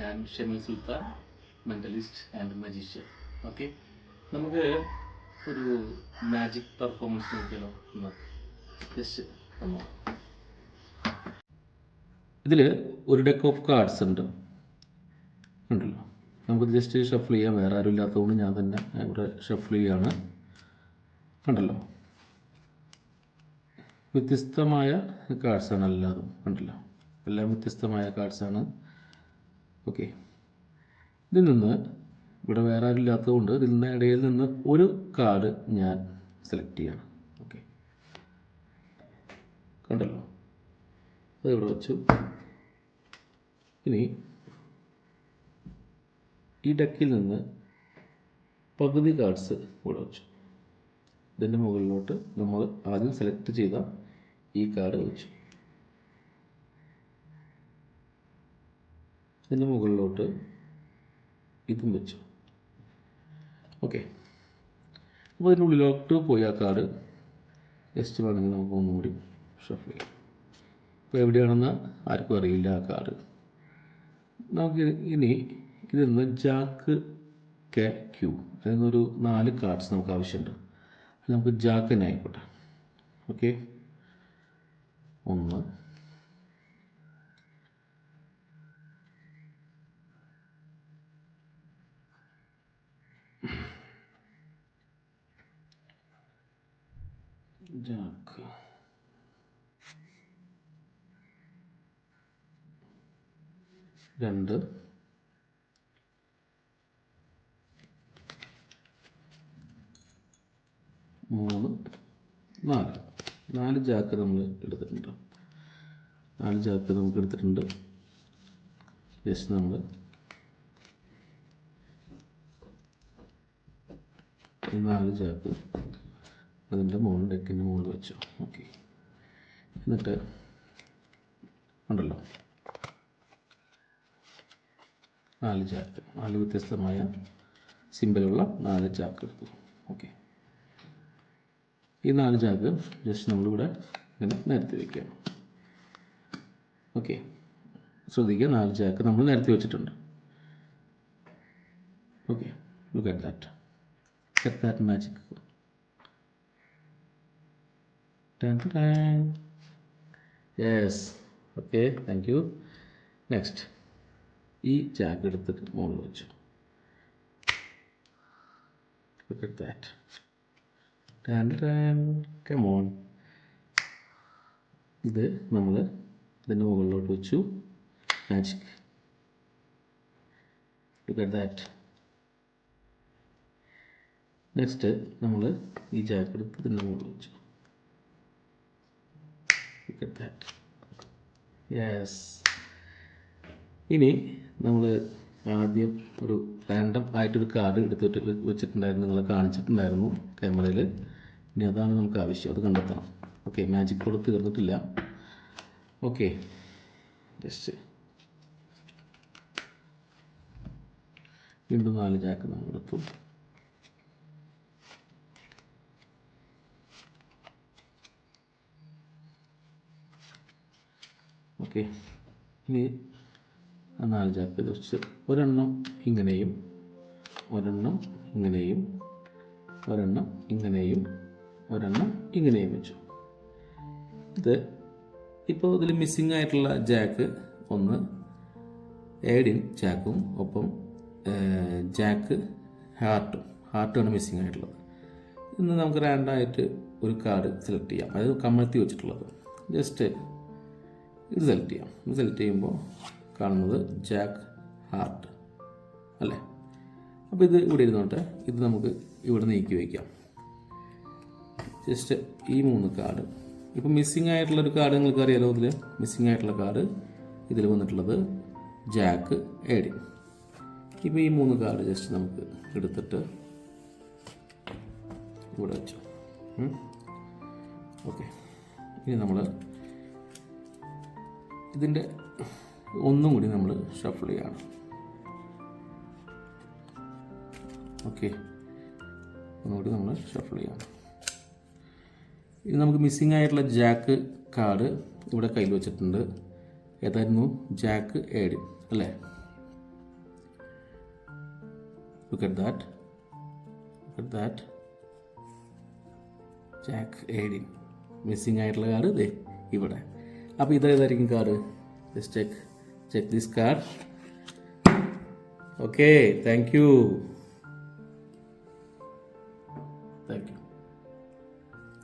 ഞാൻ Shameel Sultan mentalist and magician okay നമുക്ക് ഒരു മാജിക് പെർഫോമൻസ് നോക്കിയാലോ ഒന്ന്. ഇതിൽ ഒരു ഡെക്ക് ഓഫ് കാർഡ്സ് ഉണ്ട്. ഉണ്ടല്ലോ. നമുക്ക് ജസ്റ്റ് ഷഫിൾ ചെയ്യാം. വേറെ ആരും ഇല്ലാത്തതുകൊണ്ട് ഞാൻ തന്നെ ഇവിടെ ഷഫിൾ ചെയ്യാണ് ഉണ്ടല്ലോ. വ്യത്യസ്തമായ കാർഡ്സാണ് എല്ലാതും. ഉണ്ടല്ലോ. എല്ലാം വ്യത്യസ്തമായ കാർഡ്സാണ് ഓക്കെ. ഇതിൽ നിന്ന് ഇവിടെ വേറെ ആരും ഇല്ലാത്തതുകൊണ്ട് ഇതിൽ നിന്ന് ഇടയിൽ നിന്ന് ഒരു കാർഡ് ഞാൻ സെലക്ട് ചെയ്യണം. ഓക്കെ. കണ്ടല്ലോ? അത് ഇവിടെ വെച്ചു. ഇനി ഈ ഡക്കിൽ നിന്ന് പകുതി കാർഡ്സ് ഇവിടെ വെച്ചു. ഇതിന്റെ മുകളിലോട്ട് നമ്മൾ ആദ്യം സെലക്ട് ചെയ്ത ഈ കാർഡ് വെച്ചു. ഇതിന്റെ മുകളിലോട്ട് ഇതും വെച്ചു. ഓക്കെ അപ്പോൾ അതിന്റെ ഉള്ളിലോട്ട് പോയി ആ കാർഡ് ജസ്റ്റ് വേണമെങ്കിൽ നമുക്ക് ഒന്നുകൂടി ഷഫിൾ ചെയ്യാം. ഇപ്പോൾ എവിടെയാണെന്ന് ആർക്കും അറിയില്ല ആ കാർഡ് നമുക്ക് ഇനി ഇതിൽ നിന്ന് ജാക്ക് കെ ക്യൂ അതിൽ നിന്നൊരു നാല് കാർഡ്സ് നമുക്ക് ആവശ്യമുണ്ട്. നമുക്ക് ജാക്ക് ആയിക്കോട്ടെ. ഓക്കെ ഒന്ന് ജാക്ക് രണ്ട് മൂന്ന്. നാല്. നാല് ജാക്ക് നമ്മൾ എടുത്തിട്ടുണ്ട്. നാല് ജാക്ക് നമുക്ക് എടുത്തിട്ടുണ്ട്. ജസ്റ്റ് നമ്മൾ നാല് ചാക്ക് അതിന്റെ മുകളിൽ ഡെക്കിന്റെ മുകളിൽ വെച്ചു. ഓക്കെ. എന്നിട്ട് ഉണ്ടല്ലോ. നാല് ചാക്ക്. നാല് വ്യത്യസ്തമായ സിമ്പിളുള്ള നാല് ചാക്ക് എടുത്തു. ഓക്കെ. ഈ നാല് ചാക്ക് ജസ്റ്റ് നമ്മളിവിടെ ഇങ്ങനെ നിരത്തി വയ്ക്കുകയാണ് ഓക്കെ. ശ്രദ്ധിക്കുക നാല് ചാക്ക് നമ്മൾ നിരത്തി വെച്ചിട്ടുണ്ട്. Okay. Look at that Get that magic. Dun. Yes. Okay, thank you. ഈ ചാക്ക് എടുത്തിട്ട് മുകളിൽ വെച്ചു. Dun, dun. Come on. ഇത് നമ്മൾ ഇതിന്റെ മുകളിലോട്ട് വെച്ചു magic look at that next നമ്മൾ ഈ ജാക്കറ്റ് ഇതിന്റെ മുകളിൽ വെച്ചു യെസ് ഇനി നമ്മൾ ആദ്യം ഒരു റാൻഡം ആയിട്ടൊരു കാർഡ് എടുത്തിട്ട് വെച്ചിട്ടുണ്ടായിരുന്നു. നിങ്ങളെ കാണിച്ചിട്ടുണ്ടായിരുന്നു ക്യാമറയിൽ ഇനി അതാണ് നമുക്ക് ആവശ്യം. അത് കണ്ടെത്തണം. ഓക്കെ മാജിക് കോഡ് തീർന്നിട്ടില്ല. ഓക്കെ ജസ്റ്റ് വീണ്ടും നാല് ജാക്ക് നമ്മൾ എടുത്തു ഓക്കെ. ഇനി നാല് ചാക്ക് വെച്ച് ഒരെണ്ണം ഇങ്ങനെയും ഒരെണ്ണം ഇങ്ങനെയും ഒരെണ്ണം ഇങ്ങനെയും ഒരെണ്ണം ഇങ്ങനെയും വെച്ചു. ഇത് ഇപ്പോൾ ഇതിൽ മിസ്സിംഗ് ആയിട്ടുള്ള ജാക്ക് ഒന്ന് ഏഡിൻ ജാക്കും ഒപ്പം ജാക്ക് ഹാർട്ടും ഹാർട്ടുമാണ് മിസ്സിംഗ് ആയിട്ടുള്ളത്. ഇന്ന് നമുക്ക് റാൻഡായിട്ട് ഒരു കാർഡ് സെലക്ട് ചെയ്യാം. അത് കമഴ്ത്തി വെച്ചിട്ടുള്ളത്. ജസ്റ്റ് ഇത് സെലക്ട് ചെയ്യാം. ഇത് സെലക്ട് ചെയ്യുമ്പോൾ കാണുന്നത് ജാക്ക് ഹാർട്ട് അല്ലേ? അപ്പോൾ ഇത് ഇവിടെ ഇരുന്നോട്ടെ ഇത് നമുക്ക് ഇവിടെ നീക്കി വയ്ക്കാം. ജസ്റ്റ് ഈ മൂന്ന് കാർഡ് ഇപ്പോൾ മിസ്സിംഗ് ആയിട്ടുള്ളൊരു കാർഡ് നിങ്ങൾക്ക് അറിയാലോ ഇതിൽ. മിസ്സിംഗ് ആയിട്ടുള്ള കാർഡ് ഇതിൽ വന്നിട്ടുള്ളത് ജാക്ക് ഏഡി ഇപ്പോൾ ഈ മൂന്ന് കാർഡ് ജസ്റ്റ് നമുക്ക് എടുത്തിട്ട് ഇവിടെ വെച്ചു. ഓക്കെ ഇനി നമ്മൾ ഇതിന്റെ ഒന്നും കൂടി നമ്മൾ ഷഫിൾ ചെയ്യണം. ഓക്കെ ഒന്നുകൂടി നമ്മൾ ഷഫിൾ ചെയ്യണം. ഇനി നമുക്ക് മിസ്സിംഗ് ആയിട്ടുള്ള ജാക്ക് കാർഡ് ഇവിടെ കയ്യിൽ വെച്ചിട്ടുണ്ട്. ഏതായിരുന്നു? ജാക്ക് ഏഡ് അല്ലേ? Look at that look at that jack ഏഡിൻ missing ആയിട്ടുള്ള കാർഡ് ഇതേ ഇവിടെ. അപ്പോൾ ഇതേതായിരിക്കും card just check check this card okay thank you